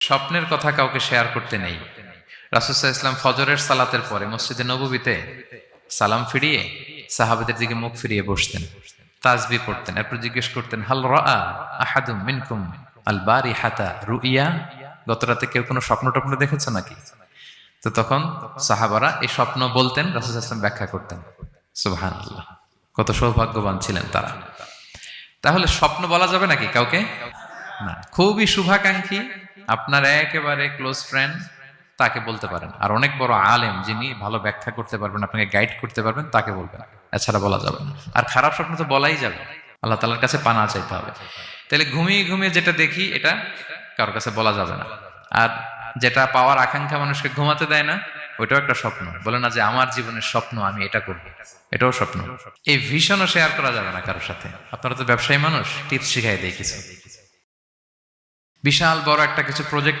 স্বপ্নের কথা কাউকে শেয়ার করতে নেই। রাসুসাহ ইসলাম ফজরের সালাতের পরে মসজিদে নবীতে সালাম ফিরিয়ে সাহাবেদের দিকে মুখ ফিরিয়ে বসতেন তাজবি পড়তেন, এরপর জিজ্ঞেস করতেন, হাল আহাদুম মিনকুম আল বারি হাতা রুইয়া? গত রাতে কেউ কোনো স্বপ্ন টপ্ন দেখেছে নাকি? তো তখন সাহাবারা এই স্বপ্ন বলতেন, রাসুল ইসলাম ব্যাখ্যা করতেন সুবহান আল্লাহ কত সৌভাগ্যবান ছিলেন তারা। তাহলে স্বপ্ন বলা যাবে নাকি কাউকে? না, খুবই শুভাকাঙ্ক্ষী আপনার একেবারে ক্লোজ ফ্রেন্ড তাকে বলতে পারেন। আর অনেক বড় আলেম যিনি ভালো ব্যাখ্যা করতে পারবেন, আপনাকে গাইড করতে পারবেন, তাকে বলবেন। এছাড়া বলা যাবে আর খারাপ স্বপ্ন তো বলাই যাবে। আল্লাহ তালার কাছে পানা চাইতে হবে। তাহলে ঘুমিয়ে ঘুমিয়ে যেটা দেখি, এটা কারোর কাছে বলা যাবে না। আর যেটা পাওয়ার আকাঙ্ক্ষা মানুষকে ঘুমাতে দেয় না, ওইটাও একটা স্বপ্ন। বলে না যে আমার জীবনের স্বপ্ন, আমি এটা করব। এটাও স্বপ্ন। এই ভীষণও শেয়ার করা যাবে না কারোর সাথে। আপনারা তো ব্যবসায়ী মানুষ টিপস শিখাই দেয় কিছু। বিশাল বড় একটা কিছু প্রজেক্ট